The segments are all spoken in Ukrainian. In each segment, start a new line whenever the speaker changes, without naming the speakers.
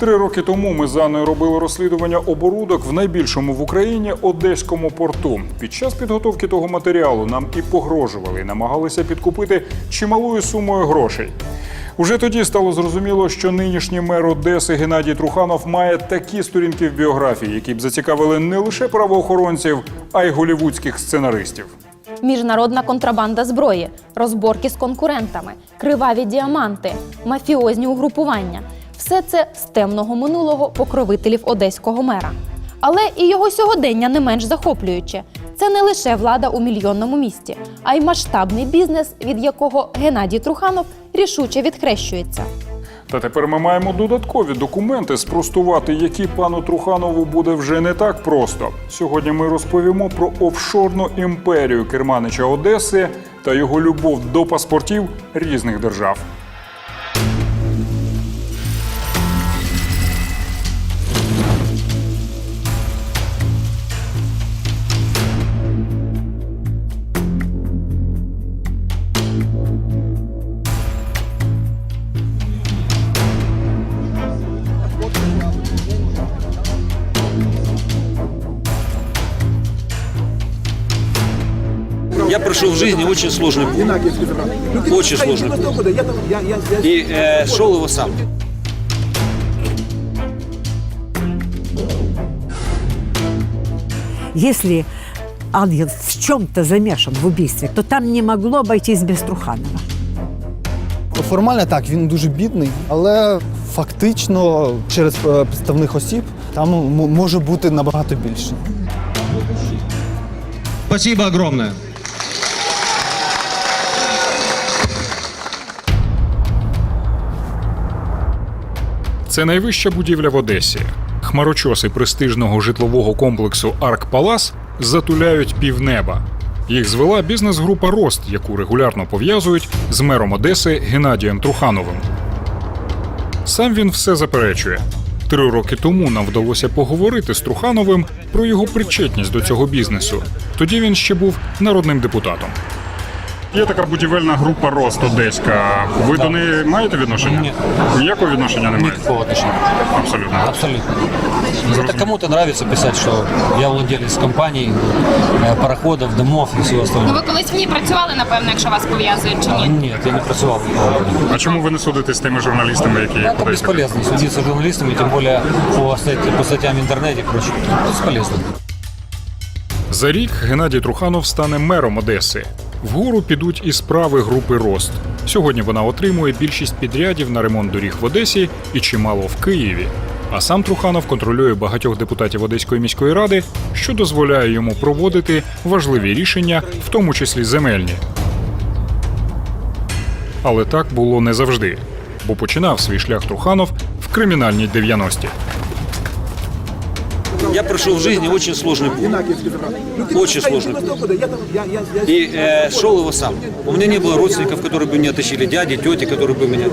Три роки тому ми з Анною робили розслідування оборудок в найбільшому в Україні одеському порту. Під час підготовки того матеріалу нам і погрожували, і намагалися підкупити чималою сумою грошей. Уже тоді стало зрозуміло, що нинішній мер Одеси Геннадій Труханов має такі сторінки в біографії, які б зацікавили не лише правоохоронців, а й голівудських сценаристів.
Міжнародна контрабанда зброї, розборки з конкурентами, криваві діаманти, мафіозні угрупування все це з темного минулого покровителів одеського мера. Але і його сьогодення не менш захоплююче. Це не лише влада у мільйонному місті, а й масштабний бізнес, від якого Геннадій Труханов рішуче відхрещується.
Та тепер ми маємо додаткові документи спростувати, які пану Труханову буде вже не так просто. Сьогодні ми розповімо про офшорну імперію керманича Одеси та його любов до паспортів різних держав.
Я прошел в жизни очень сложный путь. Очень сложный путь. И э, шел его сам.
Если ангел в чем-то замешан в убийстве, то там не могло обойтись без Труханова.
Формально так, він дуже бідний, але фактично через е, підставних осіб там м- може бути набагато більше.
Спасибо огромное.
Це найвища будівля в Одесі. Хмарочоси престижного житлового комплексу Арк Палас затуляють півнеба. Їх звела бізнес-група Рост, яку регулярно пов'язують з мером Одеси Геннадієм Трухановим. Сам він все заперечує. Три роки тому нам вдалося поговорити з Трухановим про його причетність до цього бізнесу. Тоді він ще був народним депутатом. Є така будівельна група Рост Одеська. Ви до неї маєте відношення?
Ні.
Ніякого відношення немає?
Никакого отношения.
Абсолютно.
Абсолютно. Это кому-то нравится писать, что я владелец компаний, э, пароходов, домов и всего
Ну,
остального.
ви колись в ній працювали, напевно, якщо вас пов'язують чи ні?
Нет, я не працювал.
А чому ви не судите з тими журналістами, які
Это
подають?
бесполезно. Судиться с журналистами, тем более по, стать- по статьям в интернете и прочее. Бесполезно.
За рік Геннадій Труханов стане мером Одеси. Вгору підуть і справи групи Рост. Сьогодні вона отримує більшість підрядів на ремонт доріг в Одесі і чимало в Києві. А сам Труханов контролює багатьох депутатів Одеської міської ради, що дозволяє йому проводити важливі рішення, в тому числі земельні. Але так було не завжди, бо починав свій шлях Труханов в кримінальній 90-ті.
Я прошел в жизни очень сложный путь. Очень сложный путь. И э, шел его сам. У меня не было родственников, которые бы меня тащили, дяди, тети, которые бы меня...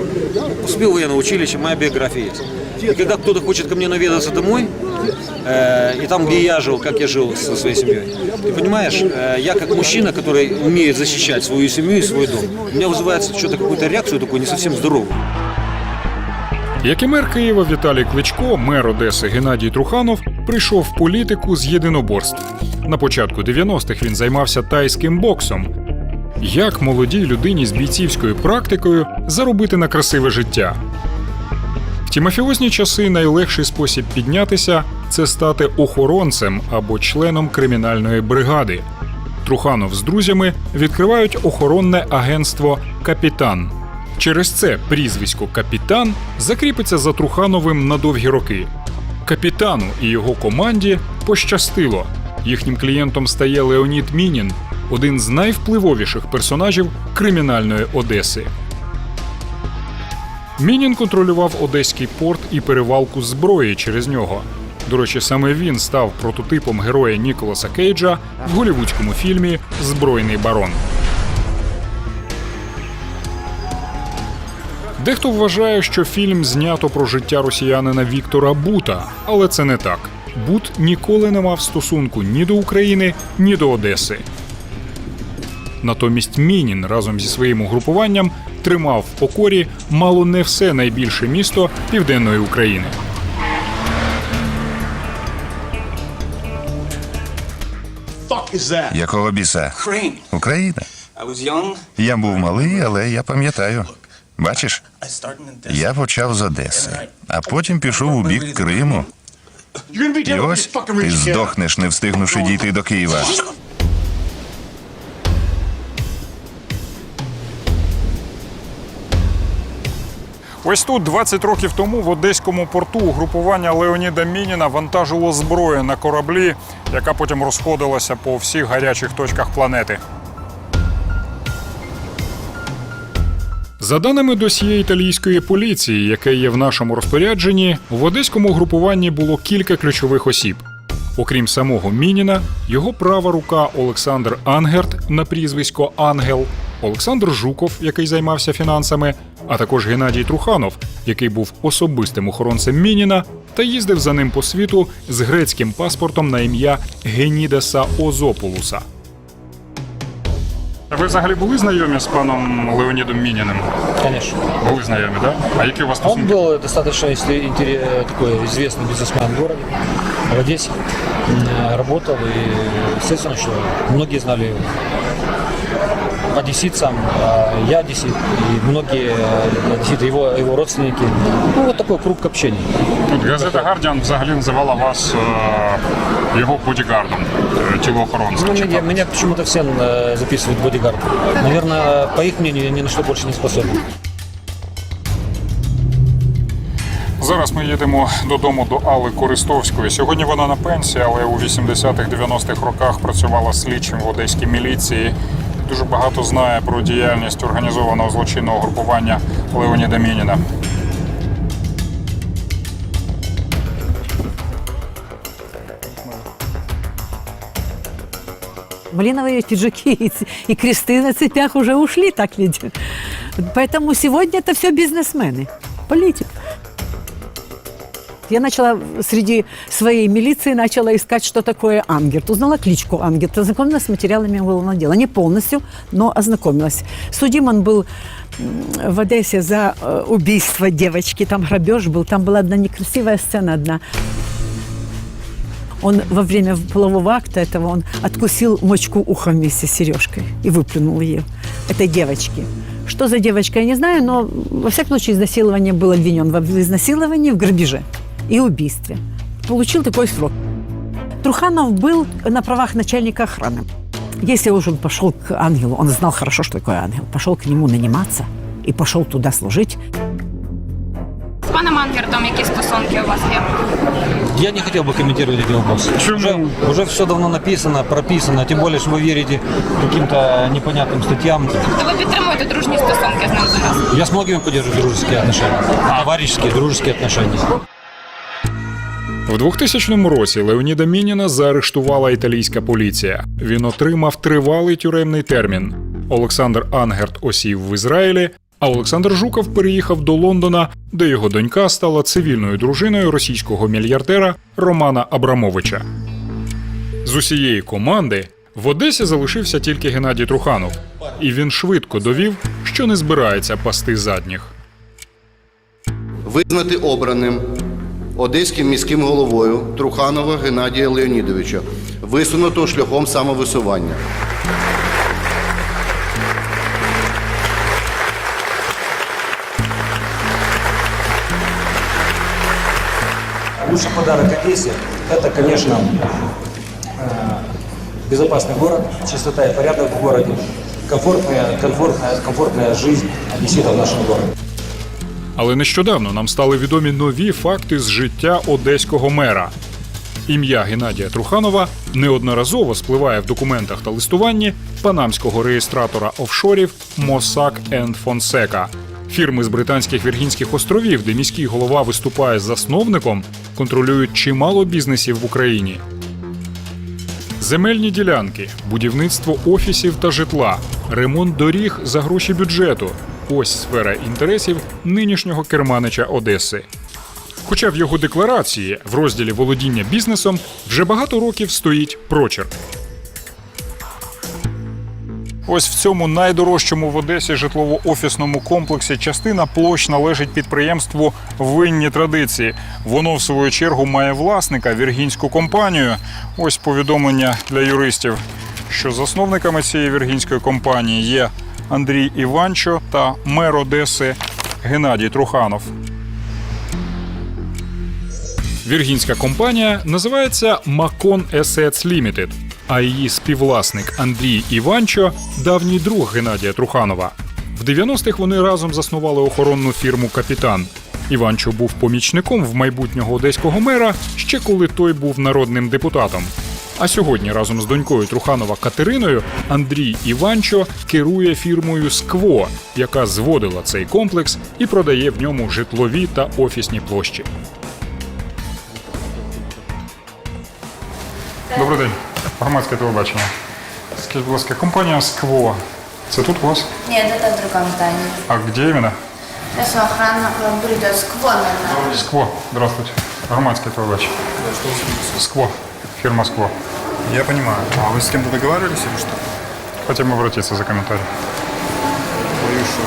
Успел военное училище, моя биография есть. И когда кто-то хочет ко мне наведаться домой, э, и там, где я жил, как я жил со своей семьей, ты понимаешь, э, я как мужчина, который умеет защищать свою семью и свой дом, у меня вызывает что-то какую-то реакцию такую не совсем здоровую.
Як і мер Києва Віталій Кличко, мер Одеси Геннадій Труханов прийшов в політику з єдиноборств. На початку 90-х він займався тайським боксом. Як молодій людині з бійцівською практикою заробити на красиве життя? В ті мафіозні часи найлегший спосіб піднятися це стати охоронцем або членом кримінальної бригади. Труханов з друзями відкривають охоронне агентство Капітан. Через це прізвисько Капітан закріпиться за Трухановим на довгі роки. Капітану і його команді пощастило. Їхнім клієнтом стає Леонід Мінін, один з найвпливовіших персонажів кримінальної Одеси. Мінін контролював одеський порт і перевалку зброї через нього. До речі, саме він став прототипом героя Ніколаса Кейджа в голівудському фільмі Збройний барон. Дехто вважає, що фільм знято про життя росіянина Віктора Бута, але це не так. Бут ніколи не мав стосунку ні до України, ні до Одеси. Натомість Мінін разом зі своїм угрупуванням тримав в покорі мало не все найбільше місто південної України.
Якого біса? Україна. Я був малий, але я пам'ятаю. Бачиш, я почав з Одеси, а потім пішов у бік Криму. І ось ти здохнеш, не встигнувши дійти до Києва.
Ось тут 20 років тому в одеському порту угрупування Леоніда Мініна вантажило зброю на кораблі, яка потім розходилася по всіх гарячих точках планети. За даними досьє італійської поліції, яке є в нашому розпорядженні, в одеському групуванні було кілька ключових осіб. Окрім самого Мініна, його права рука Олександр Ангерт на прізвисько Ангел, Олександр Жуков, який займався фінансами, а також Геннадій Труханов, який був особистим охоронцем Мініна та їздив за ним по світу з грецьким паспортом на ім'я Генідеса Озопулуса. Ви взагалі були знайомі з паном Леонідом Мініним?
Конечно.
Були знайомі, так? А які у вас
Он
стосунки?
был достаточно если интере- такой известный бизнесмен в городе, в Одессе. М, Работал и, естественно, что многие знали его. Одесситцам, а я одессит, и многие э, одесситы, его, его родственники. Ну, вот такой круг общения.
Тут газета Гардіан взагалі називала вас е, його бодігардом, тілоохоронцем.
Ну, меня, меня почему-то все э, записывают бодигард. Наверное, по их мнению, я ни на что больше не способен.
Зараз ми їдемо додому до Алли Користовської. Сьогодні вона на пенсії, але у 80-х 90-х роках працювала слідчим в одеській міліції. Дуже багато знає про діяльність організованого злочинного групування Леоніда Мініна.
Малиновые пиджаки и, и кресты на цепях уже ушли, так ведь? Поэтому сегодня это все бизнесмены, политик. Я начала среди своей милиции начала искать, что такое Ангерт. Узнала кличку Ангерт, ознакомилась с материалами уголовного дела. Не полностью, но ознакомилась. Судим он был в Одессе за э, убийство девочки. Там грабеж был, там была одна некрасивая сцена одна. Он во время полового акта этого он откусил мочку уха вместе с сережкой и выплюнул ее этой девочке. Что за девочка, я не знаю, но во всяком случае изнасилование был обвинен в изнасиловании, в грабеже и убийстве. Получил такой срок. Труханов был на правах начальника охраны. Если уж он пошел к ангелу, он знал хорошо, что такое ангел, пошел к нему наниматься и пошел туда служить,
паном Ангертом які стосунки у вас є?
Я не хотел бы комментировать эти вопросы.
Почему?
Уже, уже все давно написано, прописано, тем более, что вы верите каким-то непонятным статьям.
Тобто ви підтримуєте дружні стосунки з ним зараз?
Я с многими поддерживаю дружеские отношения. Товарищеские, дружеские отношения.
В 2000 році Леоніда Мініна заарештувала італійська поліція. Він отримав тривалий тюремний термін. Олександр Ангерт осів в Ізраїлі, а Олександр Жуков переїхав до Лондона, де його донька стала цивільною дружиною російського мільярдера Романа Абрамовича. З усієї команди в Одесі залишився тільки Геннадій Труханов, і він швидко довів, що не збирається пасти задніх.
Визнати обраним одеським міським головою Труханова Геннадія Леонідовича, висунутого шляхом самовисування.
Лучший подарок Одессе – это, конечно, э, безопасный город, чистота и порядок в городе, комфортная, комфортная, комфортная жизнь одесситов в нашем городе.
Але нещодавно нам стали відомі нові факти з життя одеського мера. Ім'я Геннадія Труханова неодноразово спливає в документах та листуванні панамського реєстратора офшорів Mossack Fonseca. Фірми з британських Віргінських островів, де міський голова виступає засновником, контролюють чимало бізнесів в Україні. Земельні ділянки, будівництво офісів та житла, ремонт доріг за гроші бюджету ось сфера інтересів нинішнього керманича Одеси. Хоча в його декларації в розділі володіння бізнесом вже багато років стоїть прочерк. Ось в цьому найдорожчому в Одесі житлово-офісному комплексі частина площ належить підприємству Винні традиції. Воно, в свою чергу, має власника віргінську компанію. Ось повідомлення для юристів, що засновниками цієї віргінської компанії є Андрій Іванчо та мер Одеси Геннадій Труханов. Віргінська компанія називається Macon Assets Limited, а її співвласник Андрій Іванчо давній друг Геннадія Труханова. В 90-х вони разом заснували охоронну фірму Капітан. Іванчо був помічником в майбутнього одеського мера ще коли той був народним депутатом. А сьогодні разом з донькою Труханова Катериною Андрій Іванчо керує фірмою Скво, яка зводила цей комплекс і продає в ньому житлові та офісні площі. Добрий день. Громадське телебачення. Скажіть, будь ласка, компанія Скво. Це тут у вас?
Нет, это в другом здании.
А где именно?
Сейчас охрана придет с Квонена.
Скво. Здравствуйте. Громадське телебачення. Скво. Фирма Скво.
Я понимаю. А вы с кем-то договаривались или что?
Хотим обратиться за комментарий.
Боюсь, что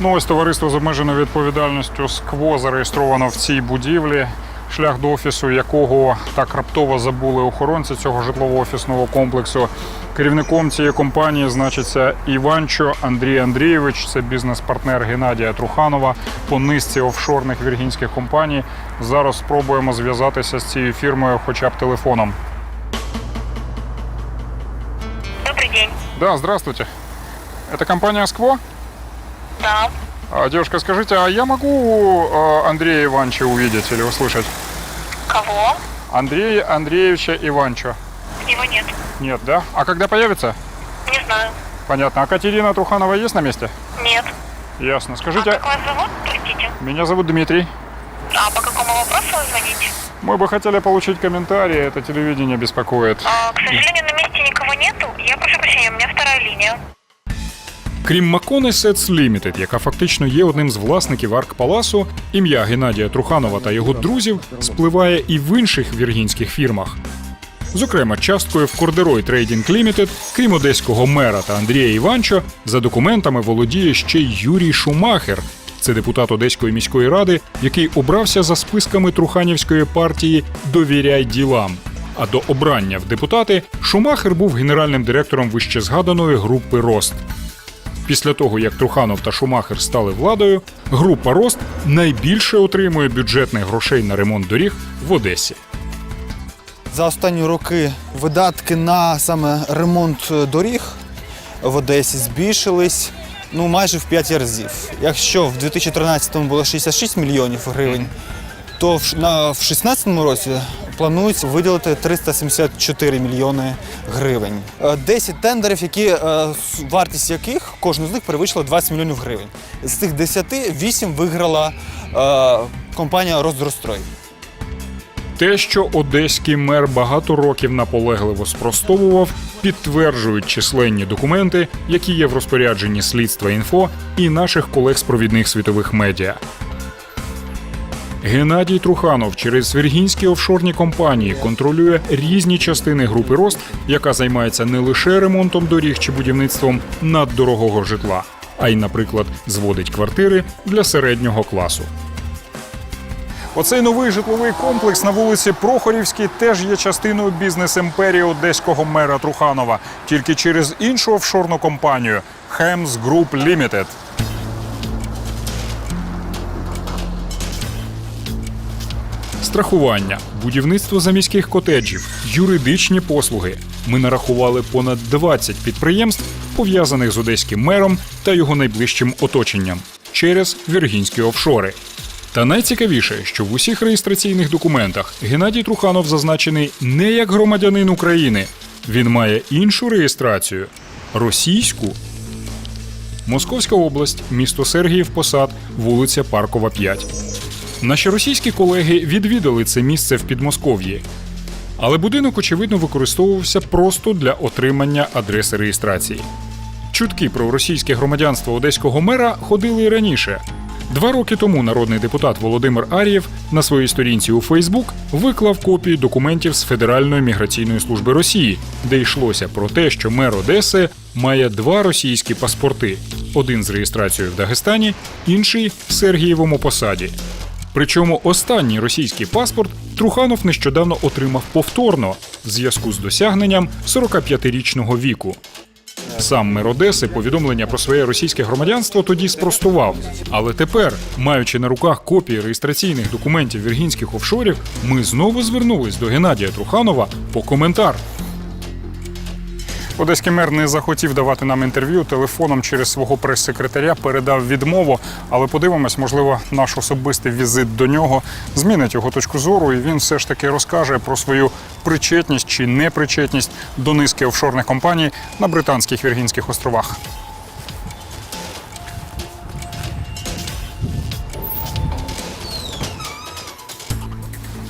Ну, ось товариство з обмеженою відповідальністю СКВО зареєстровано в цій будівлі, шлях до офісу якого так раптово забули охоронці цього житлово-офісного комплексу. Керівником цієї компанії значиться Іванчо Андрій Андрійович. Це бізнес-партнер Геннадія Труханова по низці офшорних віргінських компаній. Зараз спробуємо зв'язатися з цією фірмою, хоча б телефоном.
Добрый день.
Да, здравствуйте. Это компания СКВО?
Да.
А, девушка, скажите, а я могу э, Андрея Ивановича увидеть или услышать?
Кого?
Андрея Андреевича Иванчо.
Его нет.
Нет, да? А когда появится?
Не знаю.
Понятно. А Катерина Труханова есть на месте?
Нет.
Ясно. Скажите,
Как вас зовут, простите?
меня зовут Дмитрий.
А по какому вопросу вы звоните?
Мы бы хотели получить комментарии, это телевидение беспокоит.
А, к сожалению, на месте никого нету. Я прошу прощения, у меня вторая линия.
Крім Макони Sets Limited, яка фактично є одним з власників Арк Паласу, ім'я Геннадія Труханова та його друзів спливає і в інших віргінських фірмах. Зокрема, часткою в Кордерой Trading Limited, крім одеського мера та Андрія Іванчо, за документами володіє ще й Юрій Шумахер. Це депутат Одеської міської ради, який обрався за списками Труханівської партії Довіряй ділам. А до обрання в депутати Шумахер був генеральним директором вищезгаданої групи Рост. Після того, як Труханов та Шумахер стали владою, група Рост найбільше отримує бюджетних грошей на ремонт доріг в Одесі.
За останні роки видатки на саме ремонт доріг в Одесі збільшились ну, майже в 5 разів. Якщо в 2013 було 66 мільйонів гривень, то в, на, в 2016 році планується виділити 374 мільйони гривень. Е, 10 тендерів, які, е, вартість яких кожен з них перевищила 20 мільйонів гривень. З цих 10 8 виграла е, компанія «Роздрострой».
Те, що одеський мер багато років наполегливо спростовував, підтверджують численні документи, які є в розпорядженні слідства інфо і наших колег з провідних світових медіа. Геннадій Труханов через віргінські офшорні компанії контролює різні частини групи Рост, яка займається не лише ремонтом доріг чи будівництвом наддорогого житла, а й, наприклад, зводить квартири для середнього класу. Оцей новий житловий комплекс на вулиці Прохорівській теж є частиною бізнес-імперії одеського мера Труханова, тільки через іншу офшорну компанію Hems Group Limited. Страхування, будівництво заміських котеджів, юридичні послуги. Ми нарахували понад 20 підприємств, пов'язаних з одеським мером та його найближчим оточенням через віргінські офшори. Та найцікавіше, що в усіх реєстраційних документах Геннадій Труханов зазначений не як громадянин України. Він має іншу реєстрацію російську. Московська область, місто Сергіїв Посад, вулиця Паркова, 5. Наші російські колеги відвідали це місце в Підмосков'ї. Але будинок, очевидно, використовувався просто для отримання адреси реєстрації. Чутки про російське громадянство одеського мера ходили і раніше. Два роки тому народний депутат Володимир Ар'єв на своїй сторінці у Фейсбук виклав копії документів з Федеральної міграційної служби Росії, де йшлося про те, що мер Одеси має два російські паспорти: один з реєстрацією в Дагестані, інший в Сергієвому посаді. Причому останній російський паспорт Труханов нещодавно отримав повторно в зв'язку з досягненням 45-річного віку. Сам мер Одеси повідомлення про своє російське громадянство тоді спростував. Але тепер, маючи на руках копії реєстраційних документів віргінських офшорів, ми знову звернулись до Геннадія Труханова по коментар. Одеський мер не захотів давати нам інтерв'ю телефоном через свого прес-секретаря передав відмову. Але подивимось, можливо, наш особистий візит до нього змінить його точку зору, і він все ж таки розкаже про свою причетність чи непричетність до низки офшорних компаній на британських Віргінських островах.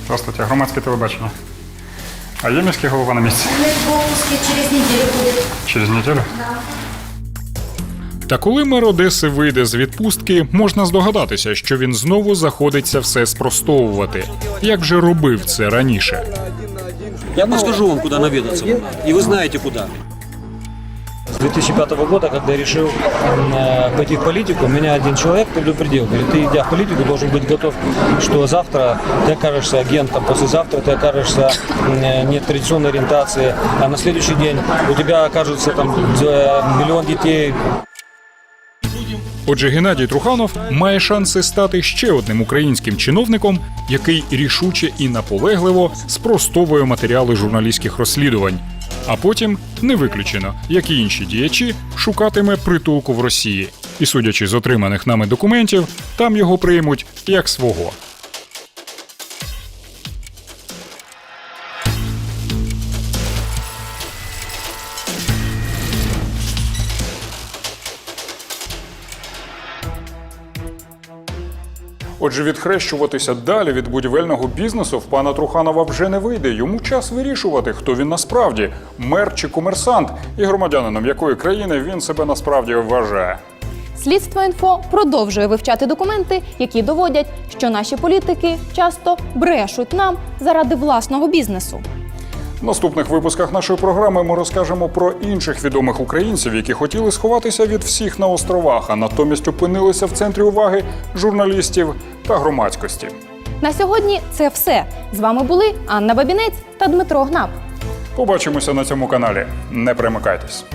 Здравствуйте, громадське телебачення. А є міський голова на місці?
через неделю будет.
Через неділю? Та коли мер Одеси вийде з відпустки, можна здогадатися, що він знову заходиться все спростовувати, як же робив це раніше.
Я подскажу вам, куда наведаться. И вы знаете, куда.
С 2005 года, когда я решил м, э, пойти в политику, меня один человек предупредил. Говорит, ты, идя в политику, должен быть готов, что завтра ты окажешься агентом, послезавтра ты окажешься м, э, нетрадиционной ориентации, а на следующий день у тебя окажется там э, миллион детей,
Отже, Геннадій Труханов має шанси стати ще одним українським чиновником, який рішуче і наполегливо спростовує матеріали журналістських розслідувань. А потім не виключено, як і інші діячі, шукатиме притулку в Росії. І судячи з отриманих нами документів, там його приймуть як свого. Отже, відхрещуватися далі від будівельного бізнесу в пана Труханова вже не вийде. Йому час вирішувати, хто він насправді мер чи комерсант, і громадянином якої країни він себе насправді вважає.
Слідство інфо продовжує вивчати документи, які доводять, що наші політики часто брешуть нам заради власного бізнесу.
В наступних випусках нашої програми ми розкажемо про інших відомих українців, які хотіли сховатися від всіх на островах, а натомість опинилися в центрі уваги журналістів та громадськості.
На сьогодні це все. З вами були Анна Бабінець та Дмитро Гнап.
Побачимося на цьому каналі. Не примикайтесь.